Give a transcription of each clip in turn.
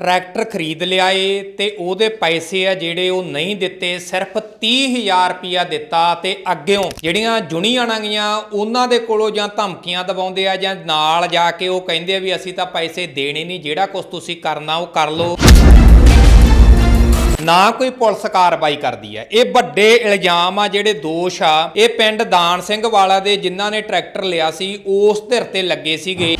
Tractor ਖਰੀਦ ਲਿਆਏ ਤੇ ਉਹਦੇ ਪੈਸੇ ਆ ਜਿਹੜੇ ਉਹ ਨਹੀਂ ਦਿੱਤੇ, ਸਿਰਫ 30000 ਰੁਪਇਆ ਦਿੱਤਾ ਤੇ ਅੱਗਿਓਂ ਜਿਹੜੀਆਂ ਜੁਨੀਆਂ ਗੀਆਂ ਉਹਨਾਂ ਦੇ ਕੋਲੋਂ ਜਾਂ ਧਮਕੀਆਂ ਦਵਾਉਂਦੇ ਆ ਜਾਂ ਨਾਲ ਜਾ ਕੇ ਉਹ ਕਹਿੰਦੇ ਆ ਵੀ ਅਸੀਂ ਤਾਂ ਪੈਸੇ ਦੇਣੇ ਨਹੀਂ, ਜਿਹੜਾ ਕੁਝ ਤੁਸੀਂ ਕਰਨਾ ਉਹ ਕਰ ਲਓ। ਨਾ ਕੋਈ ਪੁਲਿਸ ਕਾਰਵਾਈ ਕਰਦੀ ਹੈ ਇਹ ਵੱਡੇ ਇਲਜ਼ਾਮ ਆ ਜਿਹੜੇ ਦੋਸ਼ ਆ। ਇਹ ਪਿੰਡ ਦਾਨ ਸਿੰਘ ਵਾਲਾ ਦੇ ਜਿਨ੍ਹਾਂ ਨੇ ਟਰੈਕਟਰ ਲਿਆ ਸੀ, ਉਸ ਧਿਰ ਤੇ ਲੱਗੇ ਸੀਗੇ।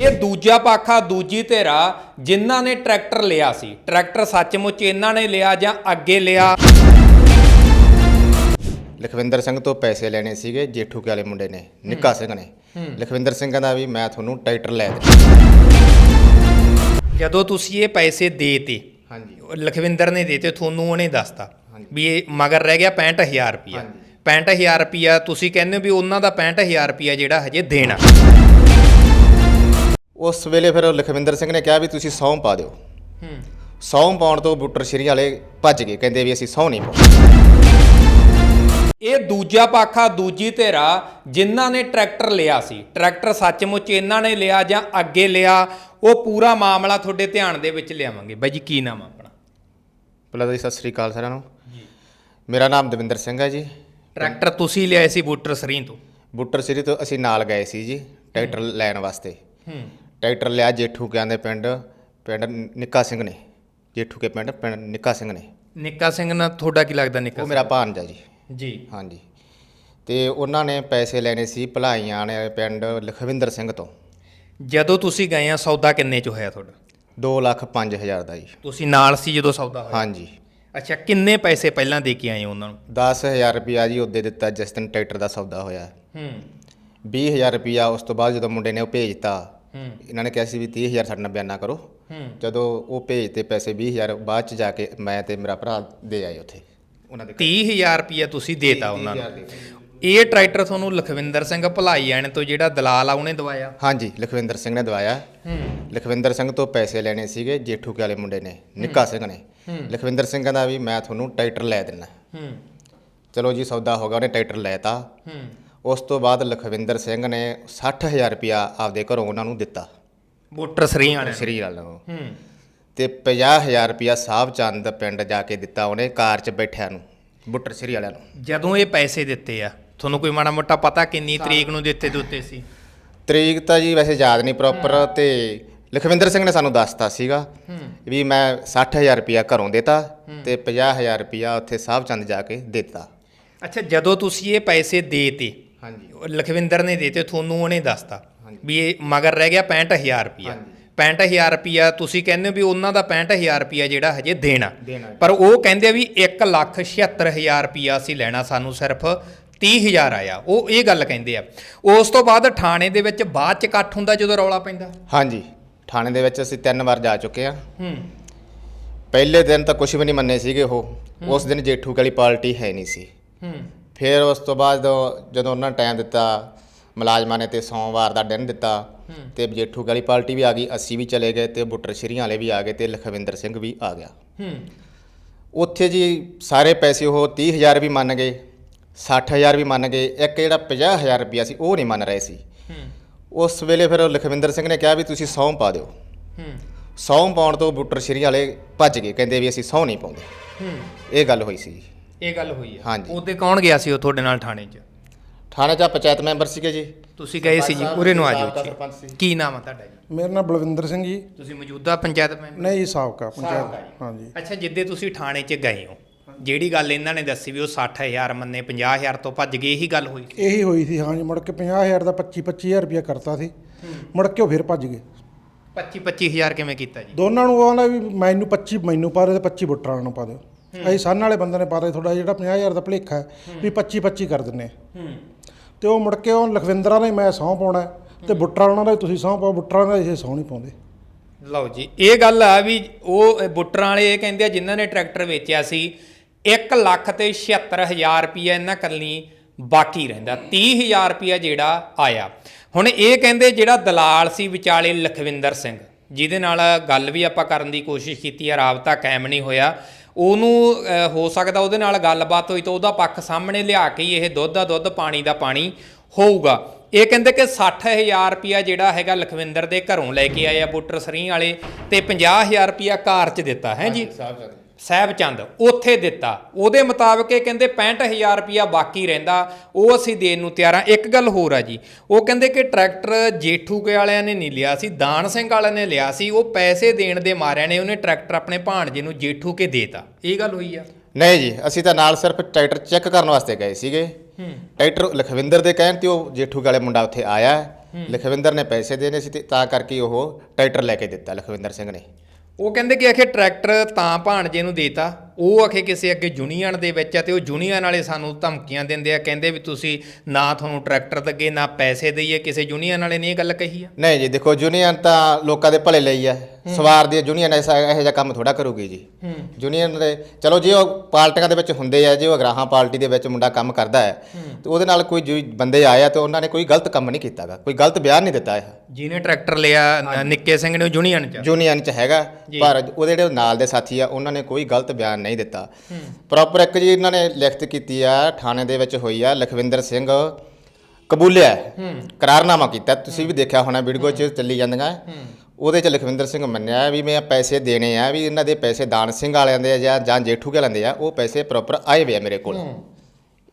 ਇਹ ਦੂਜਾ ਪਾਖਾ ਦੂਜੀ ਧਿਰਾ ਜਿਨ੍ਹਾਂ ਨੇ ਟਰੈਕਟਰ ਲਿਆ ਸੀ। ਟਰੈਕਟਰ ਸੱਚਮੁੱਚ ਇਹਨਾਂ ਨੇ ਲਿਆ ਜਾਂ ਅੱਗੇ ਲਿਆ? ਲਖਵਿੰਦਰ ਸਿੰਘ ਤੋਂ ਪੈਸੇ ਲੈਣੇ ਸੀਗੇ ਜੇਠੂ ਕੇ ਵਾਲੇ ਮੁੰਡੇ ਨੇ ਨਿੱਕਾ ਸਿੰਘ ਨੇ। ਲਖਵਿੰਦਰ ਸਿੰਘ ਕਹਿੰਦਾ ਵੀ ਮੈਂ ਤੁਹਾਨੂੰ ਟਰੈਕਟਰ ਲੈ ਦੇ ਜਦੋਂ ਤੁਸੀਂ ਇਹ ਪੈਸੇ ਦੇਤੇ ਹਾਂਜੀ। ਲਖਵਿੰਦਰ ਨੇ ਦੇਤੇ ਤੁਹਾਨੂੰ ਉਹਨੇ ਦੱਸਤਾ। ਵੀ ਇਹ ਮਗਰ ਰਹਿ ਗਿਆ 65000 ਰੁਪਿਆ 65000 ਰੁਪਿਆ ਤੁਸੀਂ ਕਹਿੰਦੇ ਹੋ ਵੀ ਉਹਨਾਂ ਦਾ 65000 ਰੁਪਿਆ ਜਿਹੜਾ ਹਜੇ ਦੇਣਾ। ਉਸ ਵੇਲੇ ਫਿਰ ਲਖਵਿੰਦਰ ਸਿੰਘ ਨੇ ਕਿਹਾ ਵੀ ਤੁਸੀਂ ਸਹੁੰ ਪਾ ਦਿਓ। ਹੂੰ। ਸਹੁੰ ਪਾਉਣ ਤੋਂ ਬੁੱਟਰ ਸ਼੍ਰੀ ਵਾਲੇ ਭੱਜ ਗਏ ਕਹਿੰਦੇ ਵੀ ਅਸੀਂ ਸਹੁੰ ਨਹੀਂ ਪਾਉਂਦੇ ਇਹ ਦੂਜਾ ਪਾਖਾ ਦੂਜੀ ਧਿਰਾ ਜਿਨ੍ਹਾਂ ਨੇ ਟਰੈਕਟਰ ਲਿਆ ਸੀ। ਟਰੈਕਟਰ ਸੱਚਮੁੱਚ ਇਹਨਾਂ ਨੇ ਲਿਆ ਜਾਂ ਅੱਗੇ ਲਿਆ ਉਹ ਪੂਰਾ ਮਾਮਲਾ ਤੁਹਾਡੇ ਧਿਆਨ ਦੇ ਵਿੱਚ ਲਿਆਵਾਂਗੇ। ਬਾਈ ਜੀ ਕੀ ਨਾਮ ਆ ਆਪਣਾ? ਪਹਿਲਾਂ ਤਾਂ ਜੀ ਸਤਿ ਸ੍ਰੀ ਅਕਾਲ ਸਾਰਿਆਂ ਨੂੰ। ਮੇਰਾ ਨਾਮ ਦਵਿੰਦਰ ਸਿੰਘ ਹੈ ਜੀ। ਟਰੈਕਟਰ ਤੁਸੀਂ ਲਿਆਏ ਸੀ ਬੂਟਰ ਸਰੀਂ ਤੋਂ? ਬੁੱਟਰ ਸ਼੍ਰੀ ਤੋਂ ਅਸੀਂ ਨਾਲ ਗਏ ਸੀ ਜੀ ਟਰੈਕਟਰ ਲੈਣ ਵਾਸਤੇ। ਹੂੰ। ਟਰੈਕਟਰ ਲਿਆ ਜੇਠੂ ਕਿਆਂ ਦੇ ਪਿੰਡ ਪਿੰਡ ਨਿੱਕਾ ਸਿੰਘ ਨੇ ਜੇਠੂ ਕੇ ਪਿੰਡ ਪਿੰਡ ਨਿੱਕਾ ਸਿੰਘ ਨੇ। ਨਿੱਕਾ ਸਿੰਘ ਨਾਲ ਤੁਹਾਡਾ ਕੀ ਲੱਗਦਾ ਨਿੱਕਾ ਉਹ ਮੇਰਾ ਭਾਣਜਾ ਜੀ? ਜੀ। ਹਾਂਜੀ। ਤੇ ਉਹਨਾਂ ਨੇ ਪੈਸੇ ਲੈਣੇ ਸੀ ਭਲਾਈਆਂ ਨੇ ਪਿੰਡ ਲਖਵਿੰਦਰ ਸਿੰਘ ਤੋਂ। ਜਦੋਂ ਤੁਸੀਂ ਗਏ ਆ ਸੌਦਾ ਕਿੰਨੇ ਚ ਹੋਇਆ ਤੁਹਾਡਾ? 2 ਲੱਖ 5000 ਦਾ ਜੀ। ਤੁਸੀਂ ਨਾਲ ਸੀ ਜਦੋਂ ਸੌਦਾ ਹੋਇਆ? ਹਾਂਜੀ। ਅੱਛਾ ਕਿੰਨੇ ਪੈਸੇ ਪਹਿਲਾਂ ਦੇ ਕੇ ਆਏ ਉਹਨਾਂ ਨੂੰ? 10000 ਰੁਪਿਆ ਜੀ ਉਹਦੇ ਦਿੱਤਾ ਜਿਸ ਦਿਨ ਟਰੈਕਟਰ ਦਾ ਸੌਦਾ ਹੋਇਆ। ਹੂੰ। 20000 ਰੁਪਿਆ ਉਸ ਤੋਂ ਬਾਅਦ ਜਦੋਂ ਮੁੰਡੇ ਨੇ ਉਹ ਭੇਜਤਾ ਇਹਨਾਂ ਨੇ ਕਿਹਾ ਸੀ ਵੀ 30000 ਸਾਡੇ ਨਾਲ ਬਿਆਨਾ ਕਰੋ। ਜਦੋਂ ਉਹ ਭੇਜਤੇ ਪੈਸੇ 20000 ਬਾਅਦ ਚ ਜਾ ਕੇ ਮੈਂ ਤੇ ਮੇਰਾ ਭਰਾ ਦੇ ਆਏ ਉੱਥੇ। ਉਹਨਾਂ ਦੇ 30000 ਰੁਪਇਆ ਤੁਸੀਂ ਦੇਤਾ ਉਹਨਾਂ ਨੂੰ। ਇਹ ਟਰੈਕਟਰ ਤੁਹਾਨੂੰ ਲਖਵਿੰਦਰ ਸਿੰਘ ਭਲਾਈ ਆਣ ਤੋਂ ਜਿਹੜਾ ਦਲਾਲ ਆ ਉਹਨੇ ਦਵਾਇਆ? ਹਾਂਜੀ ਲਖਵਿੰਦਰ ਸਿੰਘ ਨੇ ਦਵਾਇਆ। ਲਖਵਿੰਦਰ ਸਿੰਘ ਤੋਂ ਪੈਸੇ ਲੈਣੇ ਸੀਗੇ ਜੇਠੂ ਕੇ ਵਾਲੇ ਮੁੰਡੇ ਨੇ ਨਿੱਕਾ ਸਿੰਘ ਨੇ। ਲਖਵਿੰਦਰ ਸਿੰਘ ਕਹਿੰਦਾ ਵੀ ਮੈਂ ਤੁਹਾਨੂੰ ਟਰੈਕਟਰ ਲੈ ਦਿੰਦਾ ਚਲੋ ਜੀ ਸੌਦਾ ਹੋ ਗਿਆ ਉਹਨੇ ਟਰੈਕਟਰ ਲੈਤਾ। ਉਸ ਤੋਂ ਬਾਅਦ ਲਖਵਿੰਦਰ ਸਿੰਘ ਨੇ 60000 ਰੁਪਇਆ ਆਪਦੇ ਘਰੋਂ ਉਹਨਾਂ ਨੂੰ ਦਿੱਤਾ। ਬੂਟਰ ਸਰੀਂ ਵਾਲੇ ਸ੍ਰੀ ਵਾਲਿਆਂ ਨੂੰ। ਹੂੰ। ਤੇ 50000 ਰੁਪਇਆ ਸਾਹਿਬ ਚੰਦ ਪਿੰਡ ਜਾ ਕੇ ਦਿੱਤਾ ਉਹਨੇ ਕਾਰ 'ਚ ਬੈਠਿਆਂ ਨੂੰ ਬੁੱਟਰ ਸ੍ਰੀ ਵਾਲਿਆਂ ਨੂੰ। ਜਦੋਂ ਇਹ ਪੈਸੇ ਦਿੱਤੇ ਆ ਤੁਹਾਨੂੰ ਕੋਈ ਮਾੜਾ ਮੋਟਾ ਪਤਾ ਕਿੰਨੀ ਤਰੀਕ ਨੂੰ ਦਿੱਤੇ ਦਿੱਤੇ ਸੀ? ਤਰੀਕ ਤਾਂ ਜੀ ਵੈਸੇ ਯਾਦ ਨਹੀਂ ਪ੍ਰੋਪਰ ਤੇ ਲਖਵਿੰਦਰ ਸਿੰਘ ਨੇ ਸਾਨੂੰ ਦੱਸਤਾ ਸੀਗਾ ਵੀ ਮੈਂ 60000 ਰੁਪਇਆ ਘਰੋਂ ਦਿੱਤਾ ਤੇ 50000 ਰੁਪਇਆ ਉੱਥੇ ਸਾਹਿਬ ਚੰਦ ਜਾ ਕੇ ਦਿੱਤਾ। ਅੱਛਾ ਜਦੋਂ ਤੁਸੀਂ ਇਹ ਪੈਸੇ ਦੇਤੇ ਹਾਂਜੀ। ਲਖਵਿੰਦਰ ਨੇ ਦੇਤੇ ਤੁਹਾਨੂੰ ਉਹਨੇ ਦੱਸਤਾ ਵੀ ਇਹ ਮਗਰ ਰਹਿ ਗਿਆ 65000 ਰੁਪਿਆ ਹਾਂਜੀ। 65000 ਰੁਪਿਆ ਤੁਸੀਂ ਕਹਿੰਦੇ ਹੋ ਵੀ ਉਹਨਾਂ ਦਾ 65000 ਰੁਪਿਆ ਜਿਹੜਾ ਹਜੇ ਦੇਣਾ। ਪਰ ਉਹ ਕਹਿੰਦੇ ਵੀ 176000 ਰੁਪਿਆ ਅਸੀਂ ਲੈਣਾ ਸਾਨੂੰ ਸਿਰਫ 30000 ਆਇਆ। ਉਹ ਇਹ ਗੱਲ ਕਹਿੰਦੇ ਆ। ਉਸ ਤੋਂ ਬਾਅਦ ਥਾਣੇ ਦੇ ਵਿੱਚ ਬਾਅਦ ਚ ਇਕੱਠ ਹੁੰਦਾ ਜਦੋਂ ਰੌਲਾ ਪੈਂਦਾ? ਹਾਂਜੀ। ਥਾਣੇ ਦੇ ਵਿੱਚ ਅਸੀਂ ਤਿੰਨ ਵਾਰ ਜਾ ਚੁੱਕੇ ਆ ਹੂੰ। ਪਹਿਲੇ ਦਿਨ ਤਾਂ ਕੁਝ ਵੀ ਨਹੀਂ ਮੰਨੇ ਸੀਗੇ ਉਹ। ਉਸ ਦਿਨ ਜੇਠੂ ਵਾਲੀ ਪਾਰਟੀ ਹੈ ਨਹੀਂ ਸੀ। ਹੂੰ। ਫਿਰ ਉਸ ਤੋਂ ਬਾਅਦ ਜਦੋਂ- ਜਦੋਂ ਉਹਨਾਂ ਟਾਈਮ ਦਿੱਤਾ ਮੁਲਾਜ਼ਮਾਂ ਨੇ ਤੇ ਸੋਮਵਾਰ ਦਾ ਦਿਨ ਦਿੱਤਾ ਤੇ ਜੇਠੂ ਵਾਲੀ ਪਾਰਟੀ ਵੀ ਆ ਗਈ ਅਸੀਂ ਵੀ ਚਲੇ ਗਏ ਤੇ ਬੁੱਟਰ ਸ਼ਰੀਆਂ ਵਾਲੇ ਵੀ ਆ ਗਏ ਤੇ ਲਖਵਿੰਦਰ ਸਿੰਘ ਵੀ ਆ ਗਿਆ। ਹੂੰ। ਉੱਥੇ ਜੀ ਸਾਰੇ ਪੈਸੇ ਉਹ 30000 ਵੀ ਮੰਨ ਗਏ 60000 ਵੀ ਮੰਨ ਗਏ ਇੱਕ ਜਿਹੜਾ 50000 ਰੁਪਇਆ ਸੀ ਉਹ ਨਹੀਂ ਮੰਨ ਰਹੇ ਸੀ। ਹੂੰ। ਉਸ ਵੇਲੇ ਫਿਰ ਲਖਵਿੰਦਰ ਸਿੰਘ ਨੇ ਕਿਹਾ ਵੀ ਤੁਸੀਂ ਸਹੁੰ ਪਾ ਦਿਓ। ਹੂੰ। ਸਹੁੰ ਪਾਉਣ ਤੋਂ ਬੁੱਟਰ ਸ਼੍ਰੀ ਵਾਲੇ ਭੱਜ ਗਏ ਕਹਿੰਦੇ ਵੀ ਅਸੀਂ ਸਹੁੰ ਨਹੀਂ ਪਾਉਂਦੇ। ਹੂੰ। ਇਹ ਗੱਲ ਹੋਈ ਸੀ। ਜੀ। ਇਹ ਗੱਲ ਹੋਈ ਆ ਹਾਂਜੀ। ਉਹਦੇ ਕੌਣ ਗਿਆ ਸੀ ਉਹ ਤੁਹਾਡੇ ਨਾਲ ਥਾਣੇ 'ਚ? ਥਾਣੇ 'ਚ ਪੰਚਾਇਤ ਮੈਂਬਰ ਸੀਗੇ ਜੀ। ਤੁਸੀਂ ਗਏ ਸੀ ਜੀ ਉਰੇ ਨੂੰ ਆ ਜਾਓ ਜੀ। ਸੀ। ਕੀ ਨਾਮ ਆ ਤੁਹਾਡਾ ਜੀ? ਮੇਰਾ ਨਾਮ ਬਲਵਿੰਦਰ ਸਿੰਘ ਜੀ। ਤੁਸੀਂ ਮੌਜੂਦਾ ਪੰਚਾਇਤ ਮੈਂਬਰ? ਨਹੀਂ ਜੀ ਸਾਬਕਾ ਪੰਚਾਇਤ। ਹਾਂਜੀ। ਅੱਛਾ ਜਿੱਦੇ ਤੁਸੀਂ ਥਾਣੇ 'ਚ ਗਏ ਹੋ ਜਿਹੜੀ ਗੱਲ ਇਹਨਾਂ ਨੇ ਦੱਸੀ ਵੀ ਉਹ 60000 ਮੰਨੇ 50000 ਤੋਂ ਭੱਜ ਗਏ ਇਹੀ ਗੱਲ ਹੋਈ ਇਹੀ ਹੋਈ ਸੀ ਹਾਂਜੀ ਮੁੜ ਕੇ 50000 ਦਾ 25 25000 ਰੁਪਇਆ ਕਰਤਾ ਸੀ। ਮੁੜ ਕੇ ਉਹ ਫਿਰ ਭੱਜ ਗਏ। 25 25000 ਕਿਵੇਂ ਕੀਤਾ ਜੀ? ਦੋਨਾਂ ਨੂੰ ਉਹਨਾਂ ਵੀ ਮੈਨੂੰ 25 ਮੈਨੂੰ ਪਾ ਦਿਓ ਤੇ 25 ਬੁੱਟਰਾਂ ਨੂੰ ਪਾ ਦਿਓ। ਅਸੀਂ ਸੰਨ ਵਾਲੇ ਬੰਦੇ ਨੇ ਪਾ ਦੇ ਥੋੜਾ ਜਿਹੜਾ 50000 ਦਾ ਭਲੇਖਾ ਹੈ ਵੀ 25 25 ਕਰ ਦਿੰਨੇ ਤੇ ਉਹ ਮੁੜ ਕੇ ਉਹ ਲਖਵਿੰਦਰਾਂ ਨੇ ਮੈਂ ਸਹੁੰ ਪਾਉਣਾ ਤੇ ਬੁੱਟਰਾਂ ਉਹਨਾਂ ਦਾ ਵੀ ਤੁਸੀਂ ਸਹੁੰ ਪਾਓ ਬੁੱਟਰਾਂ ਦਾ ਅਸੀਂ ਸਹੁੰ ਨਹੀਂ ਪਾਉਂਦੇ। ਲਓ ਜੀ ਇਹ ਗੱਲ ਆ ਵੀ ਉਹ ਬੁੱਟਰਾਂ ਵਾਲੇ ਇਹ ਕਹਿੰਦੇ ਆ ਜਿਨ੍ਹਾਂ ਨੇ ਟਰੈਕਟਰ ਵੇਚਿਆ ਸੀ 1 ਲੱਖ ਤੇ 76000 ਰੁਪਇਆ ਇਹਨਾਂ ਕੱਲੀ ਬਾਕੀ ਰਹਿੰਦਾ 30000 ਰੁਪਇਆ ਜਿਹੜਾ ਆਇਆ। ਹੁਣ ਇਹ ਕਹਿੰਦੇ ਜਿਹੜਾ ਦਲਾਲ ਸੀ ਵਿਚਾਲੇ ਲਖਵਿੰਦਰ ਸਿੰਘ ਜਿਹਦੇ ਨਾਲ ਗੱਲ ਵੀ ਆਪਾਂ ਕਰਨ ਦੀ ਕੋਸ਼ਿਸ਼ ਕੀਤੀ ਆ ਰਾਬਤਾ ਕਾਇਮ ਨਹੀਂ ਹੋਇਆ ਉਹਨੂੰ ਹੋ ਸਕਦਾ ਉਹਦੇ ਨਾਲ ਗੱਲਬਾਤ ਹੋਈ ਤਾਂ ਉਹਦਾ ਪੱਖ ਸਾਹਮਣੇ ਲਿਆ ਕੇ ਹੀ ਇਹ ਦੁੱਧ ਦਾ ਦੁੱਧ ਪਾਣੀ ਦਾ ਪਾਣੀ ਹੋਊਗਾ। ਇਹ ਕਹਿੰਦੇ ਕਿ 60000 ਰੁਪਿਆ ਜਿਹੜਾ ਹੈਗਾ ਲਖਵਿੰਦਰ ਦੇ ਘਰੋਂ ਲੈ ਕੇ ਆਏ ਆ ਬੁੱਟਰ ਸਰੀ ਵਾਲੇ ਤੇ 50000 ਰੁਪਿਆ ਕਾਰ 'ਚ ਦਿੱਤਾ, ਹੈ ਜੀ। ਸਾਹਿਬ ਚੰਦ ਉੱਥੇ ਦਿੱਤਾ। ਉਹਦੇ ਮੁਤਾਬਕ ਇਹ ਕਹਿੰਦੇ 65000 ਰੁਪਿਆ ਬਾਕੀ ਰਹਿੰਦਾ। ਉਹ ਅਸੀਂ ਦੇਣ ਨੂੰ ਤਿਆਰ ਆ ਇੱਕ ਗੱਲ ਹੋਰ ਆ ਜੀ। ਉਹ ਕਹਿੰਦੇ ਕਿ ਟਰੈਕਟਰ ਜੇਠੂਕੇ ਵਾਲਿਆਂ ਨੇ ਨਹੀਂ ਲਿਆ ਸੀ ਦਾਨ ਸਿੰਘ ਵਾਲਿਆਂ ਨੇ ਲਿਆ ਸੀ। ਉਹ ਪੈਸੇ ਦੇਣ ਦੇ ਮਾਰਿਆਂ ਨੇ ਉਹਨੇ ਟਰੈਕਟਰ ਆਪਣੇ ਭਾਣਜੇ ਨੂੰ ਜੇਠੂਕੇ ਦੇਤਾ। ਇਹ ਗੱਲ ਹੋਈ ਆ? ਨਹੀਂ ਜੀ ਅਸੀਂ ਤਾਂ ਨਾਲ ਸਿਰਫ ਟਰੈਕਟਰ ਚੈੱਕ ਕਰਨ ਵਾਸਤੇ ਗਏ ਸੀਗੇ। ਟਰੈਕਟਰ ਲਖਵਿੰਦਰ ਦੇ ਕਹਿਣ ਤੇ ਉਹ ਜੇਠੂ ਵਾਲੇ ਮੁੰਡਾ ਉੱਥੇ ਆਇਆ। ਲਖਵਿੰਦਰ ਨੇ ਪੈਸੇ ਦੇਣੇ ਸੀ ਤੇ ਤਾਂ ਕਰਕੇ ਉਹ ਟਰੈਕਟਰ ਲੈ ਕੇ ਦਿੱਤਾ ਲਖਵਿੰਦਰ ਸਿੰਘ ਨੇ। ਉਹ ਕਹਿੰਦੇ ਕਿ ਆਖੇ ਟਰੈਕਟਰ ਤਾਂ ਭਾਣਜੇ ਨੂੰ ਦੇਤਾ। ਉਹ ਆਖੇ ਕਿਸੇ ਅੱਗੇ ਯੂਨੀਅਨ ਦੇ ਵਿੱਚ ਆ ਤੇ ਉਹ ਯੂਨੀਅਨ ਵਾਲੇ ਸਾਨੂੰ ਧਮਕੀਆਂ ਦਿੰਦੇ ਆ ਕਹਿੰਦੇ ਵੀ ਤੁਸੀਂ ਨਾ ਤੁਹਾਨੂੰ ਟਰੈਕਟਰ ਲੱਗੇ ਨਾ ਪੈਸੇ ਦਈਏ ਕਿਸੇ ਯੂਨੀਅਨ ਵਾਲੇ ਨੇ ਇਹ ਗੱਲ ਕਹੀ ਆ? ਨਹੀਂ ਜੀ ਦੇਖੋ ਯੂਨੀਅਨ ਤਾਂ ਲੋਕਾਂ ਦੇ ਭਲੇ ਲਈ ਹੈ। ਸਵਾਰ ਦੀ ਯੂਨੀਅਨ ਐਸਾ ਇਹੋ ਜਿਹਾ ਕੰਮ ਥੋੜਾ ਕਰੂਗੀ ਜੀ। ਯੂਨੀਅਨ ਦੇ ਚਲੋ ਜੇ ਉਹ ਪਾਰਟੀਆਂ ਦੇ ਵਿੱਚ ਹੁੰਦੇ ਆ ਜੇ ਉਹ ਅਗਰਾਹਾਂ ਪਾਰਟੀ ਦੇ ਵਿੱਚ ਮੁੰਡਾ ਕੰਮ ਕਰਦਾ ਹੈ ਤੇ ਉਹਦੇ ਨਾਲ ਕੋਈ ਜੋ ਬੰਦੇ ਆਏ ਆ ਤੇ ਉਹਨਾਂ ਨੇ ਕੋਈ ਗਲਤ ਕੰਮ ਨਹੀਂ ਕੀਤਾਗਾ ਕੋਈ ਗਲਤ ਬਿਆਨ ਨਹੀਂ ਦਿੱਤਾ ਇਹ। ਜਿਹਨੇ ਟਰੈਕਟਰ ਲਿਆ ਨਿੱਕੇ ਸਿੰਘ ਨੇ ਯੂਨੀਅਨ ਚ? ਯੂਨੀਅਨ ਚ ਹੈਗਾ ਪਰ ਉਹਦੇ ਜਿਹੜੇ ਨਾਲ ਦੇ ਸਾਥੀ ਆ ਉਹਨਾਂ ਨੇ ਕੋਈ ਗਲਤ ਬਿਆਨ ਨਹੀਂ ਦਿੱਤਾ। ਪ੍ਰੋਪਰ ਇੱਕ ਜੀ ਇਹਨਾਂ ਨੇ ਲਿਖਤ ਕੀਤੀ ਆ ਥਾਣੇ ਦੇ ਵਿੱਚ ਹੋਈ ਆ ਲਖਵਿੰਦਰ ਸਿੰਘ ਕਬੂਲਿਆ। ਕਰਾਰਨਾਮਾ ਕੀਤਾ। ਤੁਸੀਂ ਵੀ ਦੇਖਿਆ ਹੋਣਾ ਵੀਡੀਓ 'ਚ ਚੱਲੀ ਜਾਂਦੀਆਂ। ਉਹਦੇ 'ਚ ਲਖਵਿੰਦਰ ਸਿੰਘ ਮੰਨਿਆ ਵੀ ਮੈਂ ਪੈਸੇ ਦੇਣੇ ਆ ਵੀ ਇਹਨਾਂ ਦੇ ਪੈਸੇ ਦਾਨ ਸਿੰਘ ਵਾਲਿਆਂ ਦੇ ਆ ਜਾਂ ਜਾਂ ਜੇਠੂ ਕੇ ਲੈਂਦੇ ਆ ਉਹ ਪੈਸੇ ਪ੍ਰੋਪਰ ਆਏ ਵੇ ਆ ਮੇਰੇ ਕੋਲ।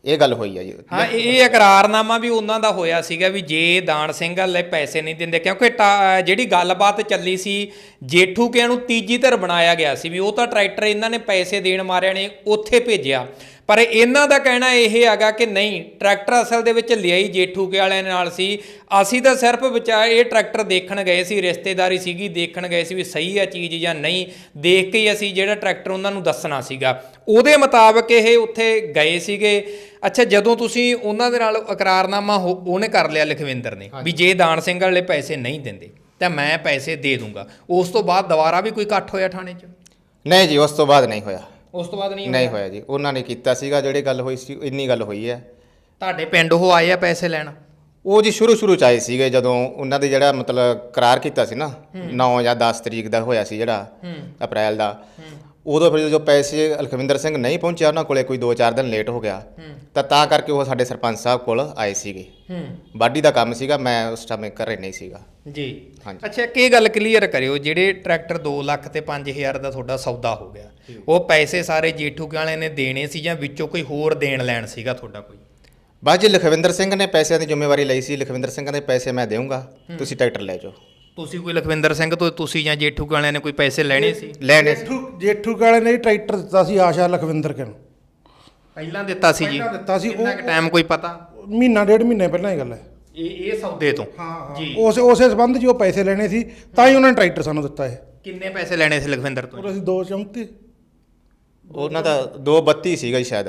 ਇਹ ਗੱਲ ਹੋਈ ਆ ਜੀ। ਹਾਂ, ਇਹ ਇਹ ਇਕਰਾਰਨਾਮਾ ਵੀ ਉਹਨਾਂ ਦਾ ਹੋਇਆ ਸੀਗਾ ਵੀ ਜੇ ਦਾਨ ਸਿੰਘ ਵਾਲੇ ਪੈਸੇ ਨਹੀਂ ਦਿੰਦੇ, ਕਿਉਂਕਿ ਟਾ- ਜਿਹੜੀ ਗੱਲਬਾਤ ਚੱਲੀ ਸੀ, ਜੇਠੂ ਕਿਆਂ ਨੂੰ ਤੀਜੀ ਧਿਰ ਬਣਾਇਆ ਗਿਆ ਸੀ ਵੀ ਉਹ ਤਾਂ ਟਰੈਕਟਰ ਇਹਨਾਂ ਨੇ ਪੈਸੇ ਦੇਣ ਮਾਰਿਆ ਨੇ, ਉੱਥੇ ਭੇਜਿਆ। ਪਰ ਇਹਨਾਂ ਦਾ ਕਹਿਣਾ ਇਹ ਹੈਗਾ ਕਿ ਨਹੀਂ ਟਰੈਕਟਰ ਅਸਲ ਦੇ ਵਿੱਚ ਲਿਆਈ ਜੇਠੂ ਕੇ ਵਾਲਿਆਂ ਨਾਲ ਸੀ। ਅਸੀਂ ਤਾਂ ਸਿਰਫ ਬਚਾ ਇਹ ਟਰੈਕਟਰ ਦੇਖਣ ਗਏ ਸੀ ਰਿਸ਼ਤੇਦਾਰੀ ਸੀਗੀ ਦੇਖਣ ਗਏ ਸੀ ਵੀ ਸਹੀ ਆ ਚੀਜ਼ ਜਾਂ ਨਹੀਂ। ਦੇਖ ਕੇ ਹੀ ਅਸੀਂ ਜਿਹੜਾ ਟਰੈਕਟਰ ਉਹਨਾਂ ਨੂੰ ਦੱਸਣਾ ਸੀਗਾ। ਉਹਦੇ ਮੁਤਾਬਕ ਇਹ ਉੱਥੇ ਗਏ ਸੀਗੇ। ਅੱਛਾ ਜਦੋਂ ਤੁਸੀਂ ਉਹਨਾਂ ਦੇ ਨਾਲ ਇਕਰਾਰਨਾਮਾ ਹੋ- ਉਹਨੇ ਕਰ ਲਿਆ ਲਖਵਿੰਦਰ ਨੇ ਵੀ ਜੇ ਦਾਨ ਸਿੰਘ ਵਾਲੇ ਪੈਸੇ ਨਹੀਂ ਦਿੰਦੇ ਤਾਂ ਮੈਂ ਪੈਸੇ ਦੇ ਦੂੰਗਾ। ਉਸ ਤੋਂ ਬਾਅਦ ਦੁਬਾਰਾ ਵੀ ਕੋਈ ਇਕੱਠ ਹੋਇਆ ਥਾਣੇ 'ਚ? ਨਹੀਂ ਜੀ ਉਸ ਤੋਂ ਬਾਅਦ ਨਹੀਂ ਹੋਇਆ। ਉਸ ਤੋਂ ਬਾਅਦ ਨਹੀਂ ਨਹੀਂ ਹੋਇਆ ਜੀ। ਉਹਨਾਂ ਨੇ ਕੀਤਾ ਸੀਗਾ ਜਿਹੜੀ ਗੱਲ ਹੋਈ ਸੀ ਇੰਨੀ ਗੱਲ ਹੋਈ ਹੈ। ਤੁਹਾਡੇ ਪਿੰਡ ਉਹ ਆਏ ਆ ਪੈਸੇ ਲੈਣ? ਉਹ ਜੀ ਸ਼ੁਰੂ ਸ਼ੁਰੂ ਚ ਆਏ ਸੀਗੇ ਜਦੋਂ ਉਹਨਾਂ ਦੇ ਜਿਹੜਾ ਮਤਲਬ ਕਰਾਰ ਕੀਤਾ ਸੀ ਨਾ 9 ਜਾਂ 10 ਤਰੀਕ ਦਾ ਹੋਇਆ ਸੀ ਜਿਹੜਾ ਅਪ੍ਰੈਲ ਦਾ। ਉਦੋਂ ਫਿਰ ਜਦੋਂ ਪੈਸੇ ਲਖਵਿੰਦਰ ਸਿੰਘ ਨਹੀਂ ਪਹੁੰਚਿਆ ਉਹਨਾਂ ਕੋਲੇ ਕੋਈ 2-4 ਦਿਨ ਲੇਟ ਹੋ ਗਿਆ। ਤਾਂ ਤਾਂ ਕਰਕੇ ਉਹ ਸਾਡੇ ਸਰਪੰਚ ਸਾਹਿਬ ਕੋਲ ਆਏ ਸੀਗੇ। ਹੂੰ। ਬਾਡੀ ਦਾ ਕੰਮ ਸੀਗਾ ਮੈਂ ਉਸ ਸਮੇਂ ਘਰੇ ਨਹੀਂ ਸੀਗਾ। ਜੀ। ਹਾਂਜੀ। ਅੱਛਾ ਇਹ ਗੱਲ ਕਲੀਅਰ ਕਰਿਓ ਜਿਹੜੇ ਟਰੈਕਟਰ 2 ਲੱਖ ਤੇ 5000 ਦਾ ਤੁਹਾਡਾ ਸੌਦਾ ਹੋ ਗਿਆ ਉਹ ਪੈਸੇ ਸਾਰੇ ਜੇਠੂ ਕੇ ਵਾਲਿਆਂ ਨੇ ਦੇਣੇ ਸੀ ਜਾਂ ਵਿੱਚੋਂ ਕੋਈ ਹੋਰ ਦੇਣ ਲੈਣ ਸੀਗਾ ਤੁਹਾਡਾ ਕੋਈ? ਬਾਅਦ ਜੀ ਲਖਵਿੰਦਰ ਸਿੰਘ ਨੇ ਪੈਸਿਆਂ ਦੀ ਜ਼ਿੰਮੇਵਾਰੀ ਲਈ ਸੀ ਲਖਵਿੰਦਰ ਸਿੰਘ ਦੇ ਪੈਸੇ ਮੈਂ ਦੇਵਾਂਗਾ ਤੁਸੀਂ ਟਰੈਕਟਰ ਲੈ ਜਾਓ। ਤੁਸੀਂ ਕੋਈ ਲਖਵਿੰਦਰ ਸਿੰਘ ਤੋਂ ਤੁਸੀਂ ਜਾਂ ਜੇਠੂ ਵਾਲਿਆਂ ਨੇ ਕੋਈ ਪੈਸੇ ਲੈਣੇ ਸੀ? ਲੈਣੇ ਸੀ। ਜੇਠੂ ਜੇਠੂ ਵਾਲੇ ਨੇ ਟਰੈਕਟਰ ਦਿੱਤਾ ਸੀ ਆਸ਼ਾ ਲਖਵਿੰਦਰ ਕੇ ਨੂੰ ਪਹਿਲਾਂ ਦਿੱਤਾ ਸੀ ਜੀ। ਪਹਿਲਾਂ ਦਿੱਤਾ ਸੀ, ਕਿੰਨਾ ਉਹ- ਕੁ ਟਾਈਮ ਕੋਈ ਪਤਾ? ਮਹੀਨਾ ਡੇਢ ਮਹੀਨੇ ਪਹਿਲਾਂ ਹੀ ਗੱਲ ਹੈ। ਇਹ ਇਹ ਸੌਦੇ ਤੋਂ? ਜੀ। ਉਸੇ ਉਸੇ ਸੰਬੰਧ 'ਚ ਉਹ ਪੈਸੇ ਲੈਣੇ ਸੀ ਤਾਂ ਹੀ ਉਹਨਾਂ ਨੇ ਟਰੈਕਟਰ ਸਾਨੂੰ ਦਿੱਤਾ ਇਹ। ਕਿੰਨੇ ਪੈਸੇ ਲੈਣੇ ਸੀ ਲਖਵਿੰਦਰ ਤੋਂ? ਔਰ ਅਸੀਂ ਦੋ ਚਮਤੇ ਉਹਨਾਂ ਦਾ 232 ਸੀਗਾ ਜੀ ਸ਼ਾਇਦ।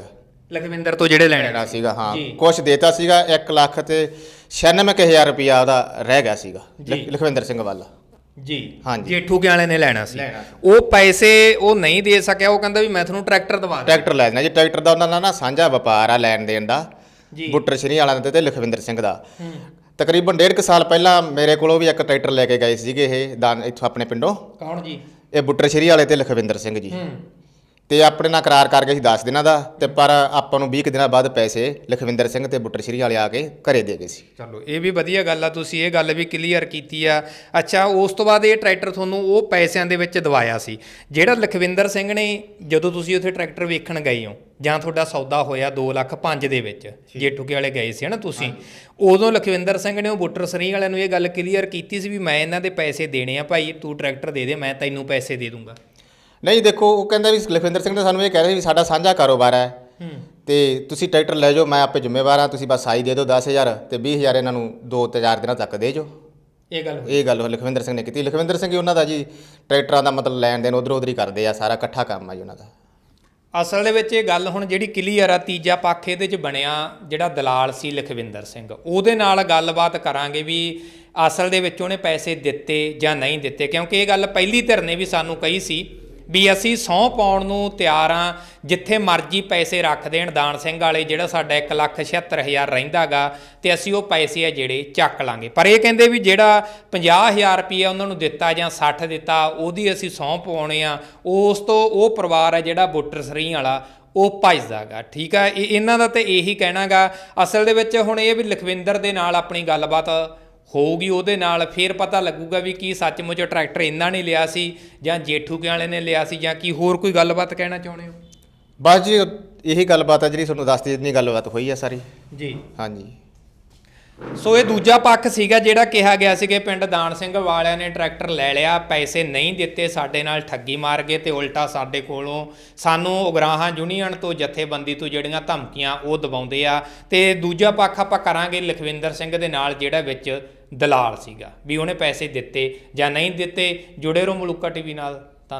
ਲਖਵਿੰਦਰ ਤੋਂ ਜਿਹੜੇ ਲੈਣੇ ਲੈਣਾ ਸੀਗਾ ਹਾਂ। ਜੀ। ਕੁਛ ਦੇਤਾ ਸੀਗਾ 1 ਲੱਖ ਤੇ 96000 ਰੁਪਇਆ ਉਹਦਾ ਰਹਿ ਗਿਆ ਸੀਗਾ ਜੀ। ਲਖ- ਲਖਵਿੰਦਰ ਸਿੰਘ ਵਾਲਾ। ਜੀ। ਹਾਂਜੀ। ਜੇਠੂ ਕੇ ਵਾਲੇ ਨੇ ਲੈਣਾ ਸੀ। ਲੈਣਾ ਉਹ ਪੈਸੇ ਉਹ ਨਹੀਂ ਦੇ ਸਕਿਆ ਉਹ ਕਹਿੰਦਾ ਵੀ ਮੈਂ ਤੁਹਾਨੂੰ ਟਰੈਕਟਰ ਦਵਾ ਦਾਂ ਟਰੈਕਟਰ ਲੈ ਦੇਣਾ ਜੀ। ਟਰੈਕਟਰ ਦਾ ਉਹਨਾਂ ਦਾ ਨਾ ਸਾਂਝਾ ਵਪਾਰ ਆ ਲੈਣ ਦੇਣ ਦਾ। ਜੀ। ਬੁੱਟਰ ਸ਼੍ਰੀ ਵਾਲਾ ਦਾ ਤੇ ਲਖਵਿੰਦਰ ਸਿੰਘ ਦਾ। ਤਕਰੀਬਨ ਡੇਢ ਕੁ ਸਾਲ ਪਹਿਲਾਂ ਮੇਰੇ ਕੋਲੋਂ ਵੀ ਇੱਕ ਟਰੈਕਟਰ ਲੈ ਕੇ ਗਏ ਸੀਗੇ ਇਹ ਦਾਨ ਇੱਥੋਂ ਆਪਣੇ ਪਿੰਡੋਂ। ਕੌਣ ਜੀ? ਇਹ ਬੁੱਟਰ ਸ਼੍ਰੀ ਵਾਲੇ ਤੇ ਲਖਵਿੰਦਰ ਸਿੰਘ ਜੀ। ਹੂੰ। ਤੇ ਆਪਣੇ ਨਾਲ ਕਰਾਰ ਕਰ ਗਏ ਸੀ 10 ਦਿਨਾਂ ਦਾ ਤੇ ਪਰ ਆਪਾਂ ਨੂੰ 20 ਕੁ ਦਿਨਾਂ ਬਾਅਦ ਪੈਸੇ ਲਖਵਿੰਦਰ ਸਿੰਘ ਤੇ ਬੁੱਟਰ ਸ਼੍ਰੀ ਵਾਲੇ ਆ ਕੇ ਘਰੇ ਦੇ ਗਏ ਸੀ। ਚਲੋ ਇਹ ਵੀ ਵਧੀਆ ਗੱਲ ਆ ਤੁਸੀਂ ਇਹ ਗੱਲ ਵੀ ਕਲੀਅਰ ਕੀਤੀ ਆ। ਅੱਛਾ ਉਸ ਤੋਂ ਬਾਅਦ ਇਹ ਟਰੈਕਟਰ ਤੁਹਾਨੂੰ ਉਹ ਪੈਸਿਆਂ ਦੇ ਵਿੱਚ ਦਵਾਇਆ ਸੀ ਜਿਹੜਾ ਲਖਵਿੰਦਰ ਸਿੰਘ ਨੇ ਜਦੋਂ ਤੁਸੀਂ ਉੱਥੇ ਟਰੈਕਟਰ ਵੇਖਣ ਗਏ ਹੋ ਜਾਂ ਤੁਹਾਡਾ ਸੌਦਾ ਹੋਇਆ 2 ਲੱਖ 5 ਦੇ ਵਿੱਚ ਜੇਠੂਕੇ ਵਾਲੇ ਗਏ ਸੀ ਹਨਾ ਤੁਸੀਂ? ਉਦੋਂ ਲਖਵਿੰਦਰ ਸਿੰਘ ਨੇ ਉਹ ਬੁੱਟਰ ਸਰੀ ਵਾਲਿਆਂ ਨੂੰ ਇਹ ਗੱਲ ਕਲੀਅਰ ਕੀਤੀ ਸੀ ਵੀ ਮੈਂ ਇਹਨਾਂ ਦੇ ਪੈਸੇ ਦੇਣੇ ਆ ਭਾਈ ਤੂੰ ਟਰੈਕਟਰ ਦੇ ਦੇ ਮੈਂ ਤੈਨੂੰ ਪੈਸੇ ਦੇ ਦੂੰਗਾ। ਨਹੀਂ ਦੇਖੋ ਉਹ ਕਹਿੰਦਾ ਵੀ ਲਖਵਿੰਦਰ ਸਿੰਘ ਨੇ ਸਾਨੂੰ ਇਹ ਕਹਿ ਰਿਹਾ ਵੀ ਸਾਡਾ ਸਾਂਝਾ ਕਾਰੋਬਾਰ ਹੈ। ਤੇ ਤੁਸੀਂ ਟਰੈਕਟਰ ਲੈ ਜਾਓ ਮੈਂ ਆਪੇ ਜ਼ਿੰਮੇਵਾਰ ਹਾਂ ਤੁਸੀਂ ਬਸ ਸਾਈ ਦੇ ਦਿਓ 10000 ਤੇ 20000 ਇਹਨਾਂ ਨੂੰ 2 ਤੇ 4 ਦਿਨਾਂ ਤੱਕ ਦੇ ਜਾਓ। ਇਹ ਗੱਲ ਇਹ ਗੱਲ ਲਖਵਿੰਦਰ ਸਿੰਘ ਨੇ ਕੀਤੀ। ਲਖਵਿੰਦਰ ਸਿੰਘ ਹੀ ਉਹਨਾਂ ਦਾ ਜੀ ਟਰੈਕਟਰਾਂ ਦਾ ਮਤਲਬ ਲੈਣ ਦੇਣ ਉਧਰ ਉਧਰ ਹੀ ਕਰਦੇ ਆ ਸਾਰਾ ਇਕੱਠਾ ਕੰਮ ਆ ਜੀ ਉਹਨਾਂ ਦਾ। ਅਸਲ ਦੇ ਵਿੱਚ ਇਹ ਗੱਲ ਹੁਣ ਜਿਹੜੀ ਕਲੀਅਰ ਆ ਤੀਜਾ ਪੱਖ ਇਹਦੇ ਚ ਬਣਿਆ ਜਿਹੜਾ ਦਲਾਲ ਸੀ ਲਖਵਿੰਦਰ ਸਿੰਘ। ਉਹਦੇ ਨਾਲ ਗੱਲਬਾਤ ਕਰਾਂਗੇ ਵੀ ਅਸਲ ਦੇ ਵਿੱਚ ਉਹਨੇ ਪੈਸੇ ਦਿੱਤੇ ਜਾਂ ਨਹੀਂ ਦਿੱਤੇ ਕਿਉਂਕਿ ਇਹ ਗੱਲ ਪਹਿਲੀ ਧਿਰ ਨੇ ਵੀ ਸਾਨੂੰ ਕਹੀ ਸੀ ਵੀ ਅਸੀਂ ਸਹੁੰ ਪਾਉਣ ਨੂੰ ਤਿਆਰ ਆ, ਜਿੱਥੇ ਮਰਜ਼ੀ ਪੈਸੇ ਰੱਖ ਦੇਣ ਦਾਨ ਸਿੰਘ ਵਾਲੇ, ਜਿਹੜਾ ਸਾਡਾ 176000 ਰਹਿੰਦਾਗਾ, ਤੇ ਅਸੀਂ ਉਹ ਪੈਸੇ ਆ ਜਿਹੜੇ ਚੱਕ ਲਾਂਗੇ। ਪਰ ਇਹ ਕਹਿੰਦੇ ਵੀ ਜਿਹੜਾ 50000 ਰੁਪਏ ਉਹਨਾਂ ਨੂੰ ਦਿੱਤਾ ਜਾਂ 60 ਦਿੱਤਾ, ਉਹਦੀ ਅਸੀਂ ਸਹੁੰ ਪਾਉਣੇ ਆ। ਉਸ ਤੋਂ ਉਹ ਪਰਿਵਾਰ ਆ ਜਿਹੜਾ ਬੁੱਟਰ ਸਰੀ ਵਾਲਾ, ਉਹ ਭਜਦਾਗਾ। ਠੀਕ ਆ? ਇਹ ਇਹਨਾਂ ਦਾ ਤੇ ਇਹੀ ਕਹਿਣਾਗਾ। ਅਸਲ ਦੇ ਵਿੱਚ ਹੁਣ ਇਹ ਵੀ ਲਖਵਿੰਦਰ ਦੇ ਨਾਲ ਆਪਣੀ ਗੱਲਬਾਤ ਹੋਊਗੀ ਉਹਦੇ ਨਾਲ ਫੇਰ ਪਤਾ ਲੱਗੂਗਾ ਵੀ ਕੀ ਸੱਚਮੁੱਚ ਟਰੈਕਟਰ ਇਹਨਾਂ ਨੇ ਲਿਆ ਸੀ ਜਾਂ ਜੇਠੂ ਕੇ ਵਾਲੇ ਨੇ ਲਿਆ ਸੀ ਜਾਂ ਕੀ ਹੋਰ ਕੋਈ ਗੱਲਬਾਤ ਕਹਿਣਾ ਚਾਹੁੰਦੇ ਹੋ? ਬਸ ਜੀ ਇਹੀ ਗੱਲਬਾਤ ਆ ਜਿਹੜੀ ਤੁਹਾਨੂੰ ਦੱਸਦੀ ਜਿੰਨੀ ਗੱਲਬਾਤ ਹੋਈ ਆ ਸਾਰੀ। ਜੀ। ਹਾਂਜੀ। ਸੋ ਇਹ ਦੂਜਾ ਪੱਖ ਸੀਗਾ ਜਿਹੜਾ ਕਿਹਾ ਗਿਆ ਸੀ ਕਿ ਪਿੰਡ ਦਾਨ ਸਿੰਘ ਵਾਲਿਆਂ ਨੇ ਟਰੈਕਟਰ ਲੈ ਲਿਆ ਪੈਸੇ ਨਹੀਂ ਦਿੱਤੇ ਸਾਡੇ ਨਾਲ ਠੱਗੀ ਮਾਰ ਗਏ ਤੇ ਉਲਟਾ ਸਾਡੇ ਕੋਲੋਂ ਸਾਨੂੰ ਉਗਰਾਹਾਂ ਯੂਨੀਅਨ ਤੋਂ ਜਥੇਬੰਦੀ ਤੋਂ ਜਿਹੜੀਆਂ ਧਮਕੀਆਂ ਉਹ ਦਬਾਉਂਦੇ ਆ। ਤੇ ਦੂਜਾ ਪੱਖ ਆਪਾਂ ਕਰਾਂਗੇ ਲਖਵਿੰਦਰ ਸਿੰਘ ਦੇ ਨਾਲ ਜਿਹੜਾ ਵਿੱਚ ਦਲਾਲ ਸੀਗਾ ਵੀ ਉਹਨੇ ਪੈਸੇ ਦਿੱਤੇ ਜਾਂ ਨਹੀਂ ਦਿੱਤੇ ਜੁੜੇ ਰਹੋ ਮਲੂਕਾ ਟੀਵੀ ਨਾਲ।